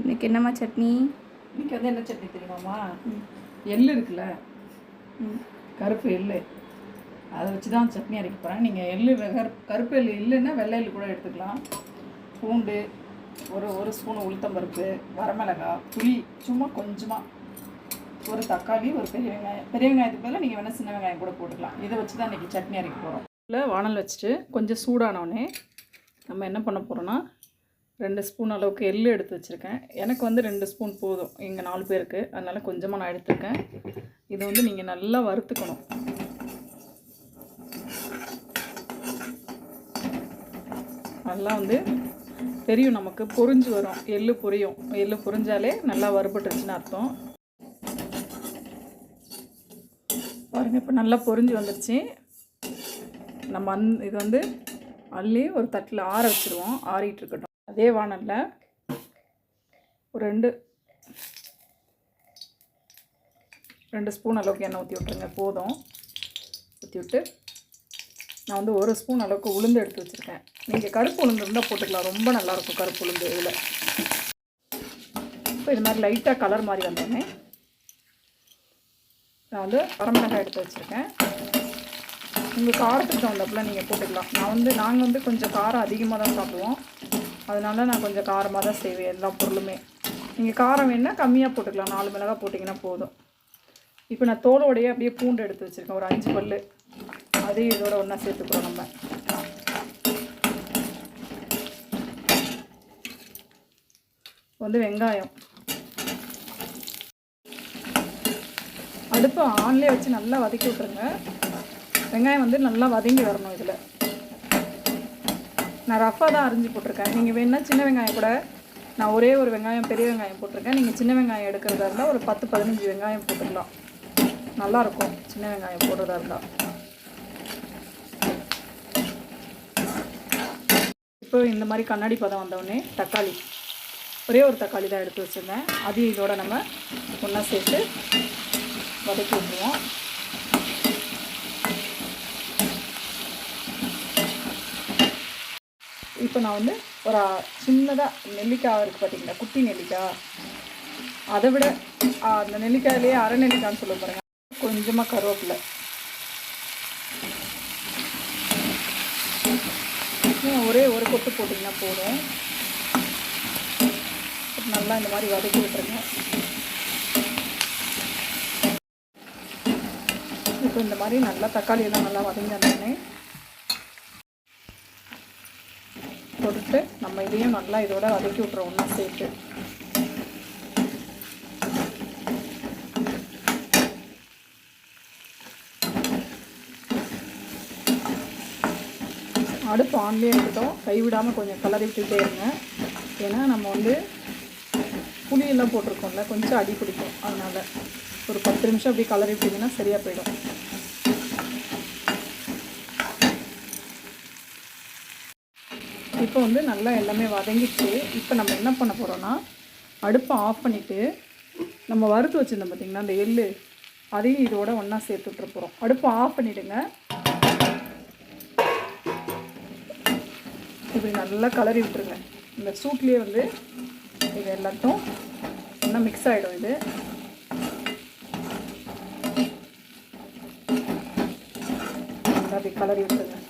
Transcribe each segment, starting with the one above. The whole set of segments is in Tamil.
இன்னைக்கு என்னம்மா சட்னி? இன்னைக்கு வந்து என்ன சட்னி தெரியுமாம்மா? எள்ளு இருக்குல்ல? கருப்பு எள்ளு. அதை வச்சு தான் சட்னி அரைக்க போகிறேன் நீங்கள் எள்ளு கரு கருப்பு எள்ளு இல்லைன்னா வெள்ளை எள்ளு கூட எடுத்துக்கலாம். பூண்டு ஒரு ஒரு ஸ்பூன் உளுத்தம்பருப்பு வரமிளகாய் புளி சும்மா கொஞ்சமாக ஒரு தக்காளி ஒரு பெரிய வெங்காயம். பெரிய வெங்காயத்துக்கு பதிலாக நீங்கள் வேணால் சின்ன வெங்காயம் கூட போட்டுக்கலாம். இதை வச்சு தான் இன்றைக்கி சட்னி அரைக்க போகிறோம் இல்லை வானல் வச்சுட்டு கொஞ்சம் சூடானோடனே நம்ம என்ன பண்ண போகிறோன்னா ரெண்டு ஸ்பூன் அளவுக்கு எள் எடுத்து வச்சுருக்கேன். எனக்கு வந்து ரெண்டு ஸ்பூன் போதும். இங்கே நாலு பேருக்கு. அதனால் கொஞ்சமாக நான் எடுத்துருக்கேன். இதை வந்து நீங்கள் நல்லா வறுத்துக்கணும். நல்லா வந்து தெரியும் நமக்கு பொரிஞ்சு வரும். எள்ளு பொரியும். எள்ளு பொரிஞ்சாலே நல்லா வறுபட்டுருச்சுன்னு அர்த்தம். பாருங்கள் இப்போ நல்லா பொரிஞ்சு வந்துருச்சு. நம்ம அந் இது வந்து அள்ளி ஒரு தட்டில் ஆற வச்சுருவோம். ஆறிகிட்டு இருக்கட்டும். அதே வானலில் ஒரு ரெண்டு ரெண்டு ஸ்பூன் அளவுக்கு எண்ணெய் ஊற்றி விட்ருங்க போதும். ஊற்றி விட்டு நான் வந்து ஒரு ஸ்பூன் அளவுக்கு உளுந்து எடுத்து வச்சுருக்கேன். நீங்கள் கருப்பு உளுந்து இருந்தால் போட்டுக்கலாம் ரொம்ப நல்லாயிருக்கும் கருப்பு உளுந்து இதில். இப்போ இது மாதிரி லைட்டாக கலர் மாதிரி வந்தோடனே நான் வந்து வரமிளகாய் எடுத்து வச்சுருக்கேன். உங்கள் காரத்துக்கு தகுந்தப்பல நீங்கள் போட்டுக்கலாம். நான் வந்து நாங்கள் வந்து கொஞ்சம் காரம் அதிகமாக தான் சாப்பிடுவோம். அதனால நான் கொஞ்சம் காரமாக தான் செய்வேன் எல்லா பொருளுமே. நீங்கள் காரம் வேணால் கம்மியாக போட்டுக்கலாம். நாலு மிளகாய் போட்டிங்கன்னா போதும். இப்போ நான் தோலோடையே அப்படியே பூண்டு எடுத்து வச்சுருக்கேன். ஒரு அஞ்சு பல் அதையும் இதோட ஒன்றா சேர்த்துக்கிறோம் நம்ம. வந்து வெங்காயம். அடுப்பு ஆன்லேயே வச்சு நல்லா வதக்கி விட்ருங்க வெங்காயம் வந்து நல்லா வதங்கி வரணும் இதில். நான் ரஃபாக தான் அரிஞ்சு போட்டிருக்கேன். நீங்கள் வேணால் சின்ன வெங்காயம் கூட நான் ஒரே ஒரு வெங்காயம் பெரிய வெங்காயம் போட்டிருக்கேன். நீங்கள் சின்ன வெங்காயம் எடுக்கிறதா இருந்தால் ஒரு பத்து பதினஞ்சு வெங்காயம் போட்டுக்கலாம். நல்லாயிருக்கும் சின்ன வெங்காயம் போடுறதா இருந்தால் இப்போ இந்த மாதிரி கண்ணாடி பதம் வந்தவுடனே தக்காளி. ஒரே ஒரு தக்காளி தான் எடுத்து வச்சுருந்தேன். அதையும் இதோட நம்ம ஒன்றா சேர்த்து வதக்கி விட்டுருவோம். இப்போ நான் வந்து ஒரு சின்னதாக நெல்லிக்காய் இருக்குது பார்த்தீங்களா? குட்டி நெல்லிக்காய். அதை விட அந்த நெல்லிக்காயிலேயே அரை நெல்லிக்காய்னு சொல்ல பாருங்க கொஞ்சமாக கருவேப்பிலை. ஒரே ஒரு கொட்டு போட்டிங்கன்னா போதும். நல்லா இந்த மாதிரி வதக்கி விட்டுருங்க. இப்போ இந்த மாதிரி நல்லா தக்காளி எல்லாம் நல்லா வதங்கினோடனே கொடுத்து நம்ம இதையும் நல்லா இதோட வதக்கி விட்றோம் ஒன்றா சேர்த்து. அடுப்பு ஆன்லேயே இருக்கட்டும். கைவிடாமல் கொஞ்சம் கலரி விட்டுகிட்டே இருங்க. ஏன்னா நம்ம வந்து புளியெல்லாம் போட்டிருக்கோம்ல கொஞ்சம் அடி பிடிக்கும். அதனால் ஒரு பத்து நிமிஷம் அப்படி கலரி விட்டிங்கன்னா சரியாக போயிடும். இப்போ வந்து நல்லா எல்லாமே வதங்கிச்சு இப்போ நம்ம என்ன பண்ண போகிறோன்னா அடுப்பை ஆஃப் பண்ணிவிட்டு நம்ம வறுத்து வச்சுருந்தோம் பார்த்திங்களா அந்த எள்ளு. அதையும் இதோட ஒன்றா சேர்த்து விட்டுற போகிறோம் அடுப்பை ஆஃப் பண்ணிவிடுங்க இப்படி நல்லா கலரி விட்டுருங்க. இந்த சூட்லேயே வந்து இது எல்லாத்தையும் ஒன்றா மிக்ஸ் ஆகிடும் இது. நல்லா அப்படி கலரி விட்டுருங்க.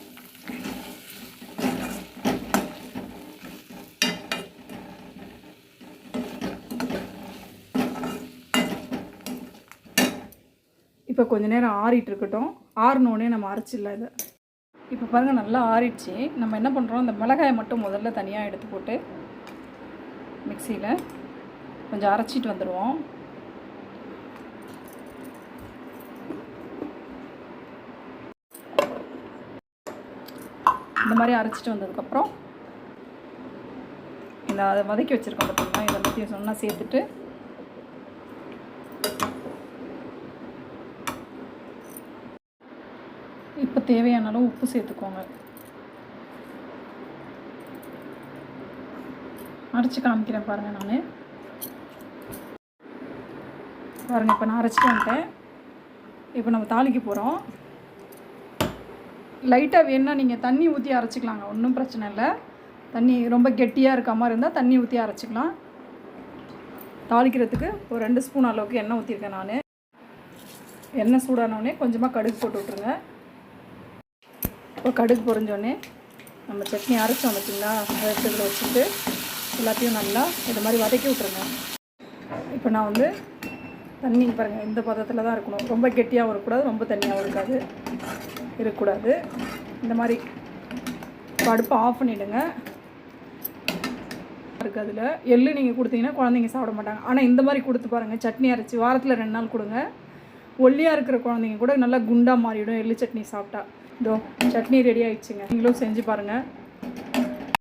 இப்போ கொஞ்சம் நேரம் ஆறிட்டு இருக்கட்டும் ஆறினோடனே நம்ம அரைச்சிடலாம் இதை. இப்போ பாருங்கள் நல்லா ஆறிடுச்சு. நம்ம என்ன பண்ணுறோம் இந்த மிளகாயை மட்டும் முதல்ல தனியாக எடுத்து போட்டு மிக்சியில் கொஞ்சம் அரைச்சிட்டு வந்துடுவோம். இந்த மாதிரி அரைச்சிட்டு வந்ததுக்கப்புறம் இந்த அதை வதக்கி வச்சுருக்கோம் பார்த்தீங்கன்னா இதை பற்றி சொன்னால் சேர்த்துட்டு இப்போ தேவையான அளவு உப்பு சேர்த்துக்கோங்க. அரைச்சி காமிக்கிறேன் பாருங்கள் நான். பாருங்கள் இப்போ நான் அரைச்சிட்டு வந்துட்டேன். இப்போ நம்ம தாளிக்க போகிறோம் லைட்டாக வேணால் நீங்கள் தண்ணி ஊற்றி அரைச்சிக்கலாங்க ஒன்றும் பிரச்சனை இல்லை. தண்ணி ரொம்ப கெட்டியாக இருக்க மாதிரி இருந்தால் தண்ணி ஊற்றி அரைச்சிக்கலாம். தாளிக்கிறதுக்கு ஒரு ரெண்டு ஸ்பூன் அளவுக்கு எண்ணெய் ஊற்றிருக்கேன் நான். எண்ணெய் சூடானோடனே கொஞ்சமாக கடுகு போட்டு விட்ருங்க கடுகு பொறிஞ்சோடனே நம்ம சட்னி அரைச்சோம் பார்த்தீங்களா அதை எடுத்து வச்சுட்டு எல்லாத்தையும் நல்லா இது மாதிரி வதக்கி விட்ருங்க இப்போ நான் வந்து தண்ணி பாருங்கள் இந்த பதத்தில் தான் இருக்கணும். ரொம்ப கெட்டியாகவும் இருக்கக்கூடாது ரொம்ப தண்ணியாகவும் இருக்காது இருக்கக்கூடாது. இந்த மாதிரி இப்போ அடுப்பை ஆஃப் பண்ணிவிடுங்க இருக்குது அதில். எள்ளு நீங்கள் கொடுத்தீங்கன்னா குழந்தைங்க சாப்பிட மாட்டாங்க. ஆனால் இந்த மாதிரி கொடுத்து பாருங்கள் சட்னி அரைச்சி வாரத்தில் ரெண்டு நாள் கொடுங்க. ஒல்லியாக இருக்கிற குழந்தைங்க கூட நல்லா குண்டாக மாறிவிடும் எள்ளு சட்னி சாப்பிட்டா. இதோ சட்னி ரெடி ஆயிடுச்சுங்க. நீங்களும் செஞ்சு பாருங்கள்